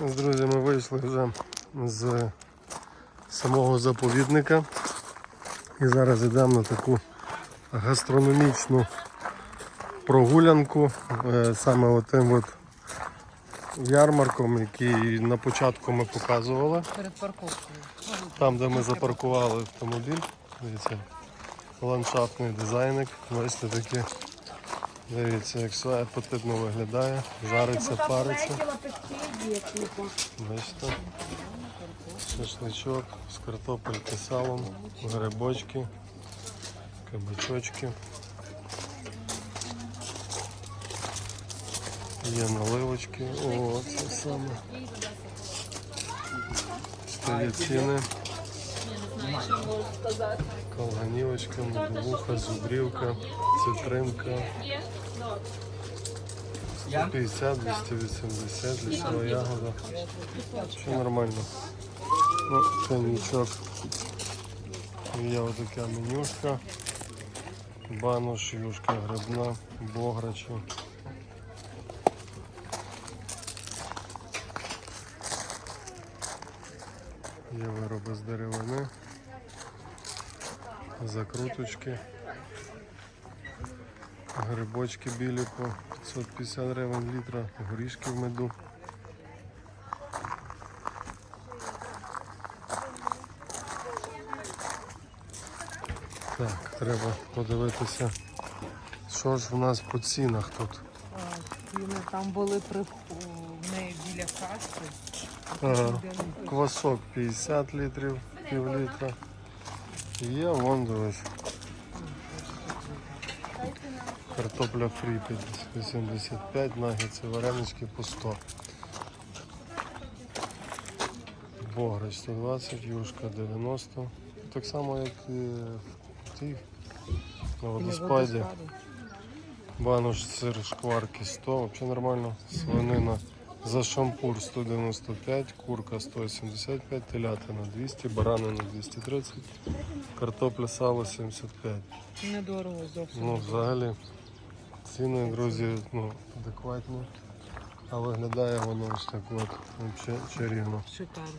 З друзями вийшли вже з самого заповідника. І зараз йдемо на таку гастрономічну прогулянку е, саме отим от ярмарком, який на початку ми показували. Перед парковкою. Там, де ми запаркували автомобіль. Дивіться, ландшафтний дизайник. Бачите, таке. Дивіться, як все апетитно виглядає. Жариться, париться. Бачите? Шашличок з картопельки, салом, грибочки, кабачочки. Є наливочки. О, це саме. Стоять ціни. Колганівочка, медовуха, зубрівка, цитринка. 150, 280, лісова ягода. Все нормально. Ну, коньячок. Є отака менюшка. Банош, юшка грибна, бограчі. Є вироби з деревини, закруточки, грибочки білі по 550 гривень літра, горішки в меду. Так, треба подивитися, що ж в нас по цінах тут. Ціни там були при неї біля каси. Ага. Квасок 50 літрів, пів літра. Є, вон дивись. Картопля фрі 85, нагетси, варенички по 100. Бограч 120, юшка 90. Так само, як і в тій на водоспаді. Банош сир шкварки 100, взагалі нормально. Свинина за шампур 195, курка 175, телятина 200, баранина 230, картопля сало 75. Недорого зовсім. Ну, взагалі, ціни, друзі, ну, адекватні. А виглядає воно ось так от, чарівно. Шикарно.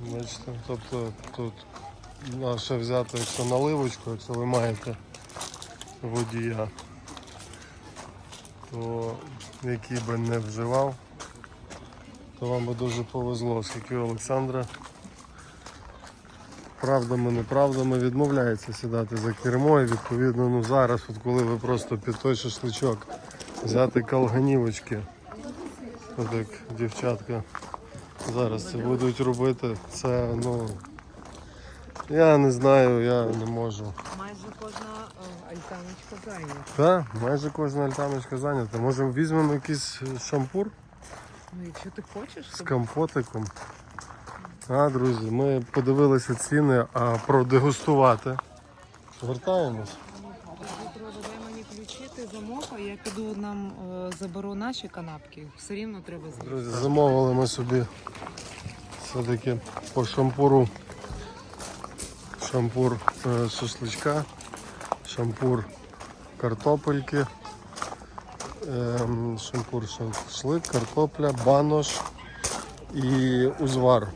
Бачите, тобто тут а ще взяти, якщо наливочку, якщо ви маєте водія, то який би не вживав, то вам би дуже повезло, оскільки Олександра правдами, неправдами відмовляється сідати за кермо і відповідно ну зараз, от коли ви просто під той шашличок взяти калганівочки, от як дівчатка зараз це будуть робити, це ну я не знаю, я не можу. Майже кожна альтаночка зайнята. Так, майже кожна альтаночка зайнята. Може візьмемо якийсь шампур Ну, якщо ти хочеш, з то компотиком. А, друзі, ми подивилися ціни, а продегустувати. Звертаємось. Петро, дай мені ключі, ти замок, а я піду нам е, заберу наші канапки. Все рівно треба з'їсти. Друзі, замовили ми собі все-таки по шампуру. Шампур е, шашличка, шампур картопельки, ем, шампур шашлик, картопля, банош і узвар.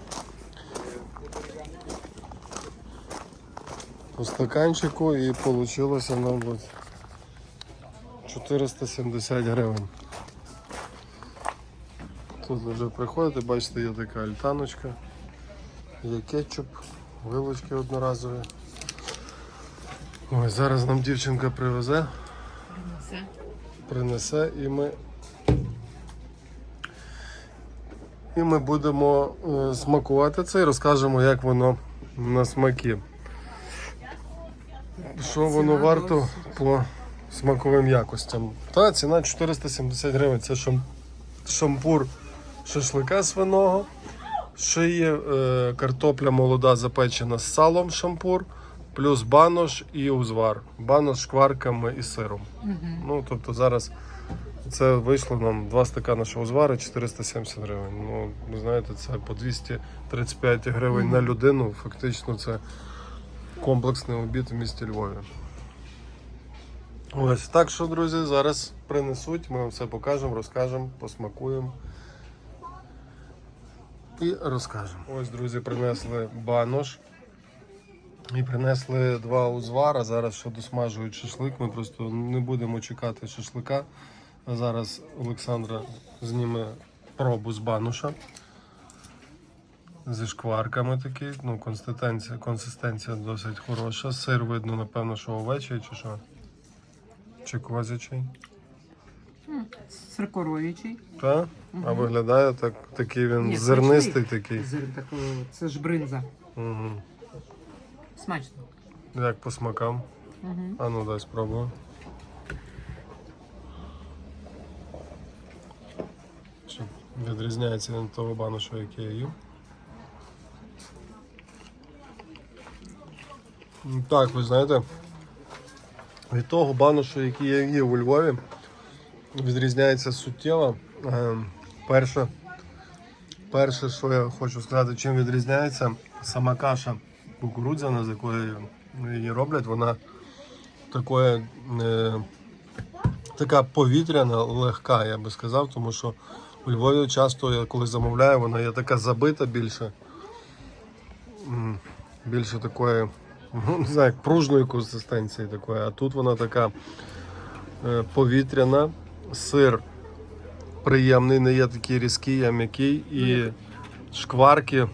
По стаканчику і вийшло нам 470 гривень. Тут вже приходите, бачите, є така альтаночка, є кетчуп, вилочки одноразові. Ось зараз нам дівчинка привезе, Все. принесе і ми. І ми будемо е, смакувати це і розкажемо, як воно на смаки. Що воно варто досить. по смаковим якостям. Та ціна 470 гривень. Це шам... шампур шашлика свиного. Ще є е, картопля молода запечена з салом шампур, плюс банош і узвар. Банош з шкварками і сиром. Ну, тобто зараз це вийшло нам два стакани узвара 470 гривень. Ну, ви знаєте, це по 235 гривень на людину. Фактично це комплексний обід в місті Львові. Ось так що, друзі, зараз принесуть, ми вам все покажемо, розкажемо, посмакуємо. і розкажемо. Ось, друзі, принесли банош. І принесли два узвара. Зараз ще досмажують шашлик. Ми просто не будемо чекати шашлика. А зараз Олександра зніме пробу з бануша. Зі шкварками такий. Ну, консистенція, консистенція досить хороша. Сир видно, напевно, що овечий чи що? Чи козячий. Сиркоровичий. Так? А виглядає так, такий він Ні, зернистий такий. Зир такого, це ж бринза. Угу. Смачно. Як по смакам. Угу. А ну дай спробую. Чи відрізняється від того баношу, який я їв. Так, ви знаєте, від того баношу, який я їв у Львові, відрізняється суттєво. Ем, Перше, перше, що я хочу сказати, чим відрізняється, сама каша кукурудзяна, з якої її роблять, вона такої, е, така повітряна, легка, я би сказав, тому що у Львові часто, я коли замовляю, вона є така забита більше. Більше такої, ну, не знаю, як пружної консистенції такої, а тут вона така е, повітряна, сир приємний, не є такий різкий, а м'який і шкварки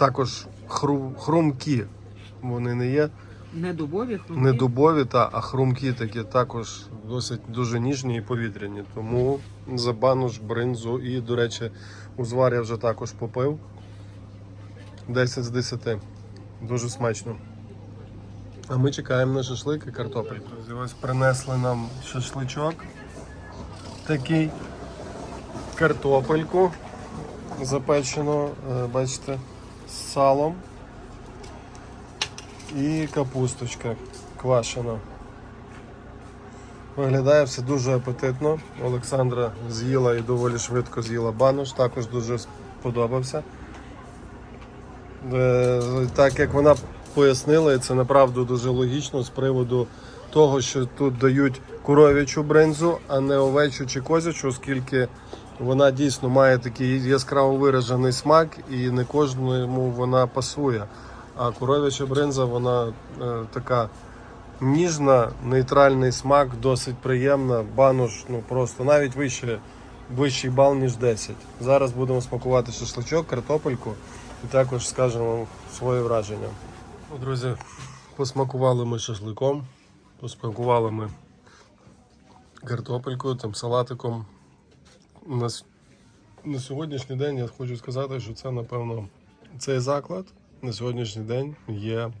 також хру, хрумкі. Вони не є Не дубові, хрумкі. не дубові, та, а хрумкі такі також досить дуже ніжні і повітряні. Тому за бануш, бринзу і, до речі, узвар я вже також попив. 10 з 10. Дуже смачно. А ми чекаємо на шашлик і картопель. Друзі, ось принесли нам шашличок. Такий картопельку запечену, е, бачите, салом і капусточка квашена. Виглядає все дуже апетитно. Олександра з'їла і доволі швидко з'їла банош, також дуже сподобався. Е, Так як вона пояснила, і це направду дуже логічно з приводу того, що тут дають коров'ячу бринзу, а не овечу чи козячу, оскільки вона дійсно має такий яскраво виражений смак і не кожному вона пасує. А коров'яча бринза, вона е, така ніжна, нейтральний смак, досить приємна. Банош, ну просто навіть вище, вищий бал, ніж 10. Зараз будемо смакувати шашличок, картопельку і також скажемо своє враження. Ну, друзі, посмакували ми шашликом, посмакували ми картопелькою, там салатиком. У нас на сьогоднішній день я хочу сказати, що це, напевно, цей заклад на сьогоднішній день є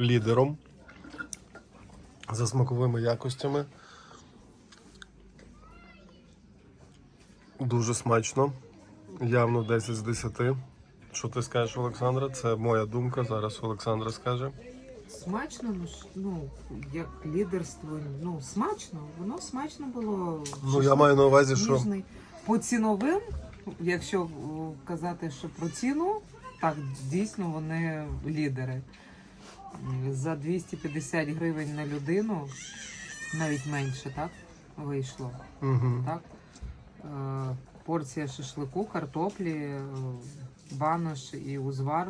лідером за смаковими якостями. Дуже смачно. Явно 10 з 10. Що ти скажеш, Олександра? Це моя думка. Зараз Олександра скаже. Смачно, ну, ну, як лідерство, ну, смачно, воно смачно було. Ну, я маю на увазі, що Ніжний. По ціновим, якщо е, казати, що про ціну, так, дійсно вони лідери. За 250 гривень на людину, навіть менше, так, вийшло. угу. Так? Е, порція шашлику, картоплі, е, банош і узвар.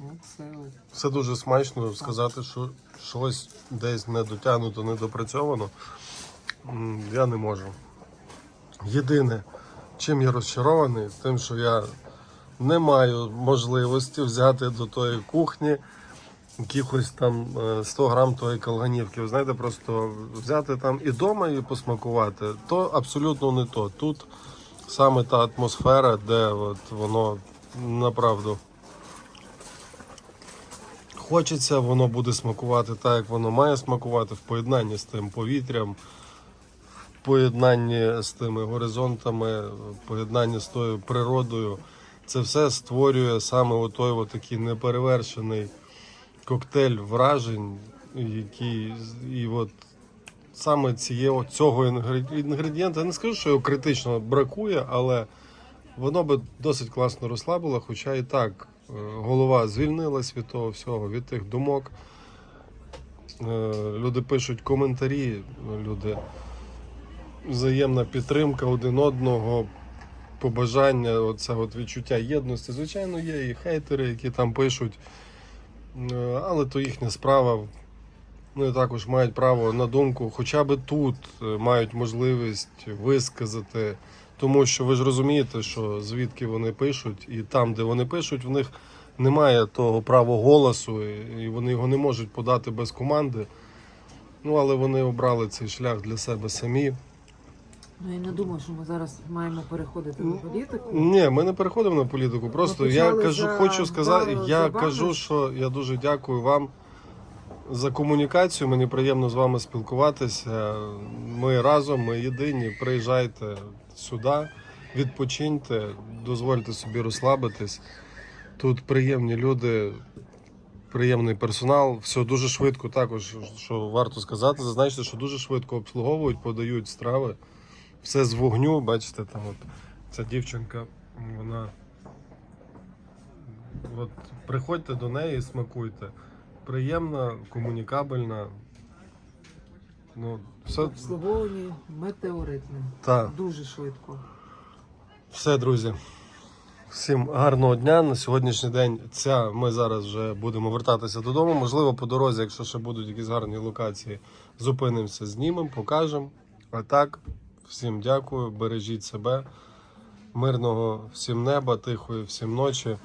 Ну, це Це дуже смачно сказати, що щось десь не дотягнуто, не допрацьовано. Я не можу. Єдине, чим я розчарований, тим, що я не маю можливості взяти до тої кухні якихось там е, 100 грам тої колганівки. Ви знаєте, просто взяти там і вдома і посмакувати, то абсолютно не то. Тут саме та атмосфера, де от воно направду хочеться, воно буде смакувати так, як воно має смакувати в поєднанні з тим повітрям, поєднанні з тими горизонтами, поєднанні з тою природою. Це все створює саме отой от такий неперевершений коктейль вражень, який і от саме цієї, цього інгредієнта, я не скажу, що його критично бракує, але воно би досить класно розслабило, хоча і так е, голова звільнилась від того всього, від тих думок. Е, Люди пишуть коментарі, люди взаємна підтримка один одного. побажання, оце от відчуття єдності. Звичайно, є і хейтери, які там пишуть, е, але то їхня справа. Вони також мають право на думку, хоча б тут е, мають можливість висказати. Тому що ви ж розумієте, що звідки вони пишуть, і там, де вони пишуть, в них немає того права голосу, і і вони його не можуть подати без команди. Ну, але вони обрали цей шлях для себе самі. Ну я не думаю, що ми зараз маємо переходити на політику. Ні, ми не переходимо на політику. Просто я почали кажу, за хочу сказати, Баро я кажу, що я дуже дякую вам за комунікацію. Мені приємно з вами спілкуватися. Ми разом, ми єдині. Приїжджайте сюди, відпочиньте, дозвольте собі розслабитись. Тут приємні люди, приємний персонал. Все дуже швидко також, що варто сказати, зазначте, що дуже швидко обслуговують, подають страви. Все з вогню, бачите, там от ця дівчинка, вона. От приходьте до неї, смакуйте. Приємна, комунікабельна. Ну, все, Обслуговувані метеоритним. та, Дуже швидко. все, друзі. Всім гарного дня. На сьогоднішній день ця ми зараз вже будемо вертатися додому. Можливо, по дорозі, якщо ще будуть якісь гарні локації, зупинимося, знімемо, покажемо. А так, всім дякую, бережіть себе. Мирного всім неба, тихої всім ночі.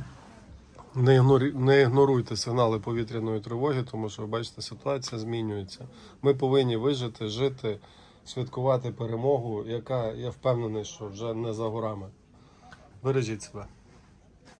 Не, ігнорі... не ігноруйте сигнали повітряної тривоги, тому що бачите, ситуація змінюється. Ми повинні вижити, жити, святкувати перемогу, яка я впевнений, що вже не за горами. Бережіть себе.